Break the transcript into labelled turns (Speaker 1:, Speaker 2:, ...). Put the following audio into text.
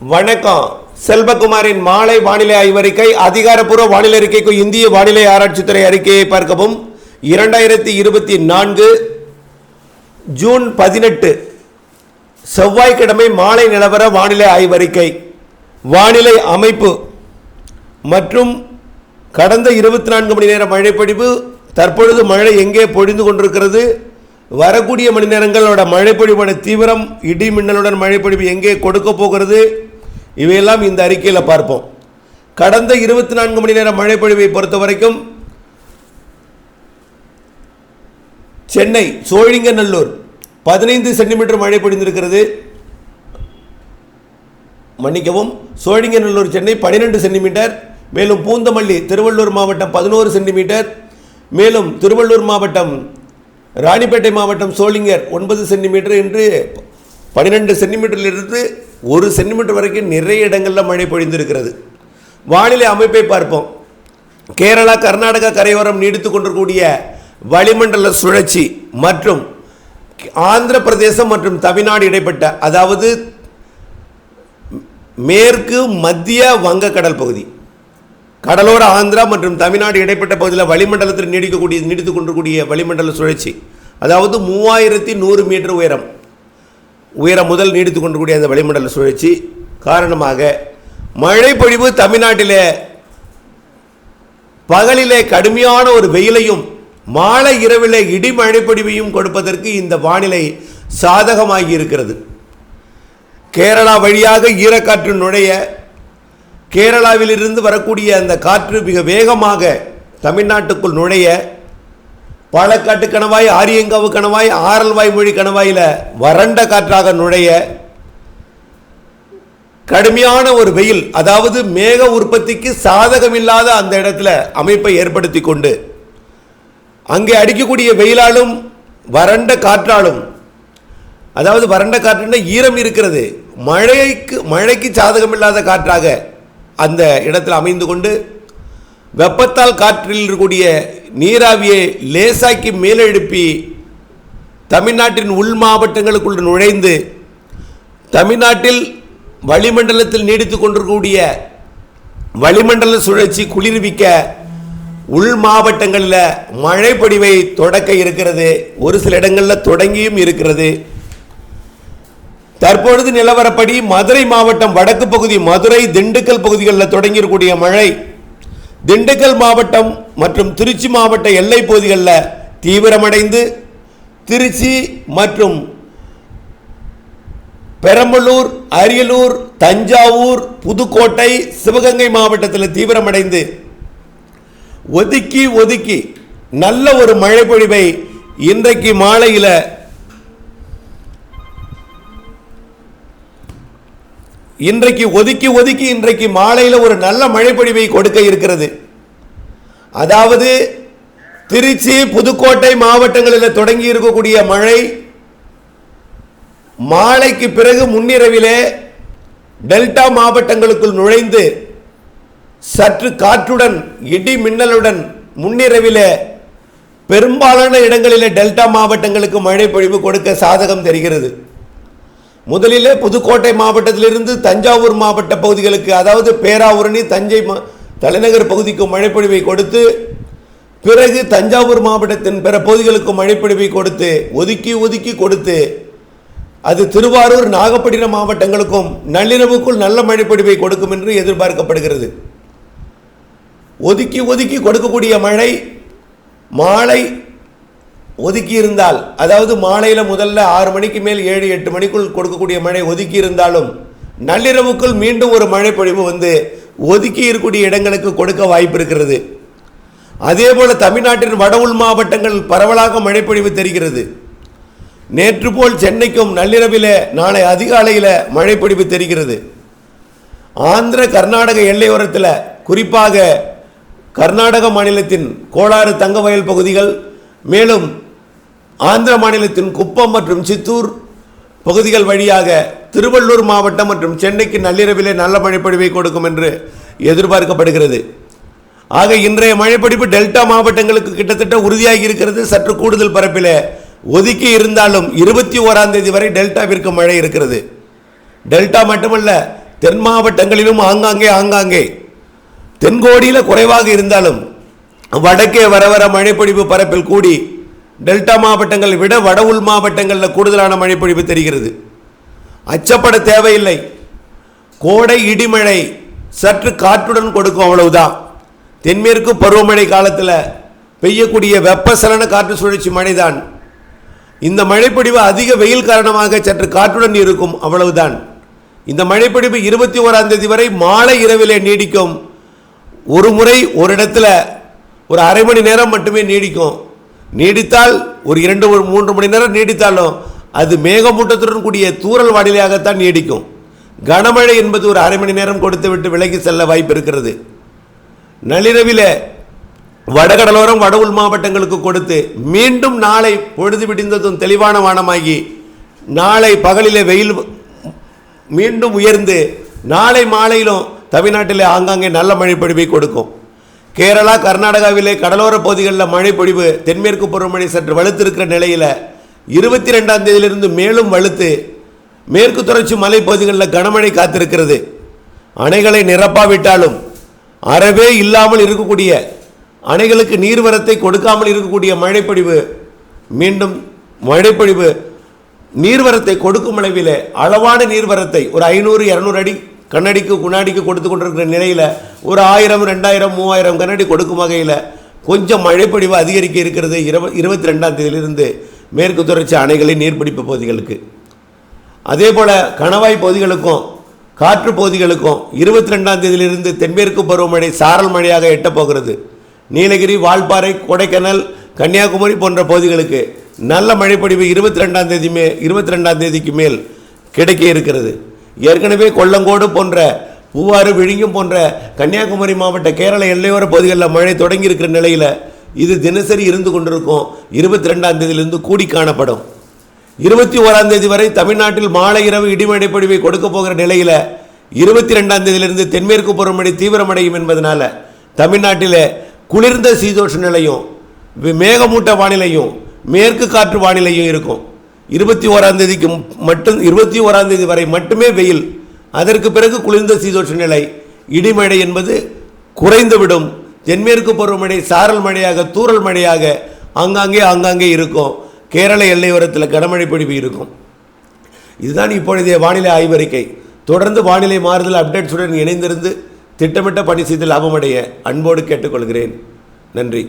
Speaker 1: வணக்கம். செல்வகுமாரின் மாலை வானிலை ஆய்வறிக்கை அதிகாரப்பூர்வ வானிலை அறிக்கைக்கு இந்திய வானிலை ஆராய்ச்சித்துறை அறிக்கையை பார்க்கவும். இரண்டாயிரத்தி இருபத்தி நான்கு ஜூன் பதினெட்டு செவ்வாய்க்கிழமை மாலை நிலவர வானிலை ஆய்வறிக்கை. வானிலை அமைப்பு மற்றும் கடந்த இருபத்தி நான்கு மணி நேர மழைப்பொழிவு தற்பொழுது மழை எங்கே பொழிந்து கொண்டிருக்கிறது வரக்கூடிய மணி நேரங்களோட மழைப்பொழிவோட தீவிரம் இடி மின்னலுடன் மழைப்பொழிவு எங்கே கொடுக்க போகிறது இவையெல்லாம் இந்த அறிக்கையில் பார்ப்போம். கடந்த இருபத்தி நான்கு மணி நேரம் மழைப்பொழிவை பொறுத்த வரைக்கும் சென்னை சோழிங்கநல்லூர் பதினைந்து சென்டிமீட்டர் மழை பொழிந்திருக்கிறது. மன்னிக்கவும் சோழிங்கநல்லூர் சென்னை பன்னிரெண்டு சென்டிமீட்டர் மேலும் பூந்தமல்லி திருவள்ளூர் மாவட்டம் பதினோரு சென்டிமீட்டர் மேலும் திருவள்ளூர் மாவட்டம் ராணிப்பேட்டை மாவட்டம் சோளிங்கர் ஒன்பது சென்டிமீட்டர் என்று பன்னிரெண்டு சென்டிமீட்டரிலிருந்து ஒரு சென்டிமீட்டர் வரைக்கும் நிறைய இடங்களில் மழை பொழிந்திருக்கிறது. வானிலை அமைப்பை பார்ப்போம். கேரளா கர்நாடகா கரையோரம் நீடித்து கொண்டிருக்கூடிய வளிமண்டல சுழற்சி மற்றும் ஆந்திர பிரதேசம் மற்றும் தமிழ்நாடு இடைப்பட்ட அதாவது மேற்கு மத்திய வங்கக்கடல் பகுதி கடலோர ஆந்திரா மற்றும் தமிழ்நாடு இடைப்பட்ட பகுதியில் வளிமண்டலத்தில் நீடிக்கக்கூடிய நீடித்து கொண்டிருக்கூடிய வளிமண்டல சுழற்சி அதாவது மூவாயிரத்தி நூறு மீட்டர் உயரம். உயரம் முதல் நீடித்து கொண்டுக்கூடிய அந்த வளிமண்டல சுழற்சி காரணமாக மழைப்பொழிவு தமிழ்நாட்டிலே பகலிலே கடுமையான ஒரு வெயிலையும் மாலை இரவிலே இடி மழைப்பொழிவையும் கொடுப்பதற்கு இந்த வானிலை சாதகமாகி இருக்கிறது. கேரளா வழியாக ஈரக்காற்று நுழைய கேரளாவிலிருந்து வரக்கூடிய அந்த காற்று மிக வேகமாக தமிழ்நாட்டுக்குள் நுழைய பாலக்காட்டு கணவாய் ஆரியங்காவு கணவாய் ஆரல்வாய் மொழி கணவாயில் வறண்ட காற்றாக நுழைய கடுமையான ஒரு வெயில் அதாவது மேக உற்பத்திக்கு சாதகமில்லாத அந்த இடத்துல அமைப்பை ஏற்படுத்தி கொண்டு அங்கே அடிக்கக்கூடிய வெயிலாலும் வறண்ட காற்றாலும் அதாவது வறண்ட காற்றுன்னா ஈரம் இருக்கிறது மழைக்கு மழைக்கு சாதகமில்லாத காற்றாக அந்த இடத்தில் அமைந்து கொண்டு வெப்பத்தால் காற்றில் இருக்கக்கூடிய நீராவியை லேசாக்கி மேலெழுப்பி தமிழ்நாட்டின் உள் மாவட்டங்களுக்குள் நுழைந்து தமிழ்நாட்டில் வளிமண்டலத்தில் நீடித்து கொண்டிருக்கக்கூடிய வளிமண்டல சுழற்சி குளிர்விக்க உள் மாவட்டங்களில் மழை பொடிவை தொடக்க இருக்கிறது. ஒரு சில இடங்களில் தொடங்கியும் இருக்கிறது. தற்பொழுது நிலவரப்படி மதுரை மாவட்டம் வடக்கு பகுதி மதுரை திண்டுக்கல் பகுதிகளில் தொடங்கியிருக்கக்கூடிய மழை திண்டுக்கல் மாவட்டம் மற்றும் திருச்சி மாவட்ட எல்லை பகுதிகளில் தீவிரமடைந்து திருச்சி மற்றும் பெரம்பலூர் அரியலூர் தஞ்சாவூர் புதுக்கோட்டை சிவகங்கை மாவட்டத்தில் தீவிரமடைந்து ஒதுக்கி ஒதுக்கி நல்ல ஒரு மழை பொழிவை இன்றைக்கு மாலையில் இன்றைக்கு ஒதுக்கி ஒதுக்கி இன்றைக்கு மாலையில் ஒரு நல்ல மழைப்பொழிவை கொடுக்க இருக்கிறது. அதாவது திருச்சி புதுக்கோட்டை மாவட்டங்களில் தொடங்கி இருக்கக்கூடிய மழை மாலைக்கு பிறகு முன்னிரவிலே டெல்டா மாவட்டங்களுக்குள் நுழைந்து சற்று காற்றுடன் இடி மின்னலுடன் முன்னிரவிலே பெரும்பாலான இடங்களிலே டெல்டா மாவட்டங்களுக்கு மழை பொழிவு கொடுக்க சாதகம் தெரிகிறது. முதலிலே புதுக்கோட்டை மாவட்டத்திலிருந்து தஞ்சாவூர் மாவட்ட பகுதிகளுக்கு அதாவது பேராவூரணி தஞ்சை தலைநகர் பகுதிக்கு மழைப்பொழிவை கொடுத்து பிறகு தஞ்சாவூர் மாவட்டத்தின் பிற பகுதிகளுக்கு மழைப்பொழிவை கொடுத்து ஒதுக்கி ஒதுக்கி கொடுத்து அது திருவாரூர் நாகப்பட்டினம் மாவட்டங்களுக்கும் நள்ளிரவுக்குள் நல்ல மழைப்பொழிவை கொடுக்கும் என்று எதிர்பார்க்கப்படுகிறது. ஒதுக்கி ஒதுக்கி கொடுக்கக்கூடிய மழை மாலை ஒதுக்கி இருந்தால் அதாவது மாலையில் முதல்ல ஆறு மணிக்கு மேல் ஏழு எட்டு மணிக்குள் கொடுக்கக்கூடிய மழை ஒதுக்கி இருந்தாலும் நள்ளிரவுக்குள் மீண்டும் ஒரு மழை பொழிவு வந்து ஒதுக்கி இருக்கக்கூடிய இடங்களுக்கு கொடுக்க வாய்ப்பு இருக்கிறது அதே போல தமிழ்நாட்டின் வட உள் மாவட்டங்கள் பரவலாக மழைப்பொழிவு தெரிகிறது. நேற்று போல் சென்னைக்கும் நள்ளிரவில் நாளை அதிகாலையில் மழைப்பொழிவு தெரிகிறது. ஆந்திர கர்நாடக எல்லையோரத்தில் குறிப்பாக கர்நாடக மாநிலத்தின் கோளாறு தங்கவயல் பகுதிகள் மேலும் ஆந்திர மாநிலத்தின் குப்பம் மற்றும் சித்தூர் பகுதிகள் வழியாக திருவள்ளூர் மாவட்டம் மற்றும் சென்னைக்கு நள்ளிரவிலே நல்ல மழைப்பொழிவை கொடுக்கும் என்று எதிர்பார்க்கப்படுகிறது. ஆக இன்றைய மழைப்பிடிப்பு டெல்டா மாவட்டங்களுக்கு கிட்டத்தட்ட உறுதியாகி இருக்கிறது. சற்று கூடுதல் பரப்பில் ஒதுக்கி இருந்தாலும் இருபத்தி ஓராம் தேதி வரை டெல்டாவிற்கு மழை இருக்கிறது. டெல்டா மட்டுமல்ல தென் மாவட்டங்களிலும் ஆங்காங்கே ஆங்காங்கே தென்கோடியில் குறைவாக இருந்தாலும் வடக்கே வர வர மழைப்பொழிவு பரப்பில் கூடி டெல்டா மாவட்டங்களை விட வட உள் மாவட்டங்களில் கூடுதலான மழைப்பொழிவு தெரிகிறது. அச்சப்பட தேவையில்லை. கோடை இடிமழை சற்று காற்றுடன் கொடுக்கும் அவ்வளவுதான். தென்மேற்கு பருவமழை காலத்தில் பெய்யக்கூடிய வெப்பசலன காற்று சுழற்சி மழைதான். இந்த மழைப்பொழிவு அதிக வெயில் காரணமாக சற்று காற்றுடன் இருக்கும் அவ்வளவுதான். இந்த மழைப்பொழிவு இருபத்தி ஓராம் தேதி வரை மாலை இரவிலே நீடிக்கும். ஒரு முறை ஒரு இடத்துல ஒரு அரை மணி நேரம் மட்டுமே நீடிக்கும். நீடித்தால் ஒரு இரண்டு ஒரு மூன்று மணி நேரம் நீடித்தாலும் அது மேகமூட்டத்துடன் கூடிய தூறல் வானிலையாகத்தான் நீடிக்கும். கனமழை என்பது ஒரு அரை மணி நேரம் கொடுத்து விட்டு விலகி செல்ல வாய்ப்பு இருக்கிறது. நள்ளிரவில் வடகடலோரம் வட உள் மாவட்டங்களுக்கு கொடுத்து மீண்டும் நாளை பொழுது விடிந்ததும் தெளிவான வானமாகி நாளை பகலிலே வெயில் மீண்டும் உயர்ந்து நாளை மாலையிலும் தமிழ்நாட்டில் ஆங்காங்கே நல்ல மழைப்பொழிவை கொடுக்கும். கேரளா கர்நாடகாவிலே கடலோர பகுதிகளில் மழைப்பொழிவு தென்மேற்கு பருவமழை சற்று வலுத்திருக்கிற நிலையில் இருபத்தி ரெண்டாம் தேதியிலிருந்து மேலும் வலுத்து மேற்கு தொடர்ச்சி மலைப்பகுதிகளில் கனமழை காத்திருக்கிறது. அணைகளை நிரப்பாவிட்டாலும் அறவே இல்லாமல் இருக்கக்கூடிய அணைகளுக்கு நீர்வரத்தை கொடுக்காமல் இருக்கக்கூடிய மழைப்பொழிவு மீண்டும் மழைப்பொழிவு நீர்வரத்தை கொடுக்கும் அளவிலே அளவான நீர்வரத்தை ஒரு ஐநூறு இரநூறு அடி கண்ணடிக்கு குணாடிக்கு கொடுத்து கொண்டிருக்கிற நிலையில் ஒரு ஆயிரம் ரெண்டாயிரம் மூவாயிரம் கண்ணாடி கொடுக்கும் வகையில் கொஞ்சம் மழைப்பொழிவு அதிகரிக்க இருக்கிறது இருப இருபத்தி ரெண்டாம் தேதியிலிருந்து மேற்கு தொடர்ச்சி அணைகளின் நீர்பிடிப்பு பகுதிகளுக்கு. அதே போல் கணவாய் பகுதிகளுக்கும் காற்று பகுதிகளுக்கும் இருபத்தி ரெண்டாம் தேதியிலிருந்து தென்மேற்கு பருவமழை சாரல் மழையாக எட்டப்போகிறது நீலகிரி வால்பாறை கொடைக்கானல் கன்னியாகுமரி போன்ற பகுதிகளுக்கு நல்ல மழைப்பொழிவு இருபத்தி ரெண்டாம் தேதி மே இருபத்தி ரெண்டாம் தேதிக்கு மேல் கிடைக்க இருக்கிறது. ஏற்கனவே கொல்லங்கோடு போன்ற பூவாறு விழுங்கும் போன்ற கன்னியாகுமரி மாவட்ட கேரள எல்லையோர பகுதிகளில் மழை தொடங்கி இருக்கிற நிலையில் இது தினசரி இருந்து கொண்டிருக்கும். இருபத்தி ரெண்டாம் தேதியிலிருந்து கூடி காணப்படும். இருபத்தி ஓராம் தேதி வரை தமிழ்நாட்டில் மாலை இரவு இடிமழை பொழிவை கொடுக்க போகிற நிலையில் இருபத்தி ரெண்டாம் தேதியிலிருந்து தென்மேற்கு பருவமழை தீவிரமடையும் என்பதனால தமிழ்நாட்டில் குளிர்ந்த சீதோஷ நிலையும் மேகமூட்ட வானிலையும் மேற்கு காற்று வானிலையும் இருக்கும். இருபத்தி ஓராம் தேதிக்கு மட்டும் இருபத்தி ஓராம் தேதி வரை மட்டுமே வெயில். அதற்கு பிறகு குளிர்ந்த சீதோஷ நிலை. இடிமழை என்பது குறைந்துவிடும். தென்மேற்கு பருவமழை சாரல் மழையாக தூரல் மழையாக ஆங்காங்கே ஆங்காங்கே இருக்கும். கேரள எல்லையோரத்தில் கனமழை பொழிவு இருக்கும். இதுதான் இப்பொழுதைய வானிலை ஆய்வறிக்கை. தொடர்ந்து வானிலை மாறுதல் அப்டேட்ஸுடன் இணைந்திருந்து திட்டமிட்ட பணி செய்து லாபமடைய அன்போடு கேட்டுக்கொள்கிறேன். நன்றி.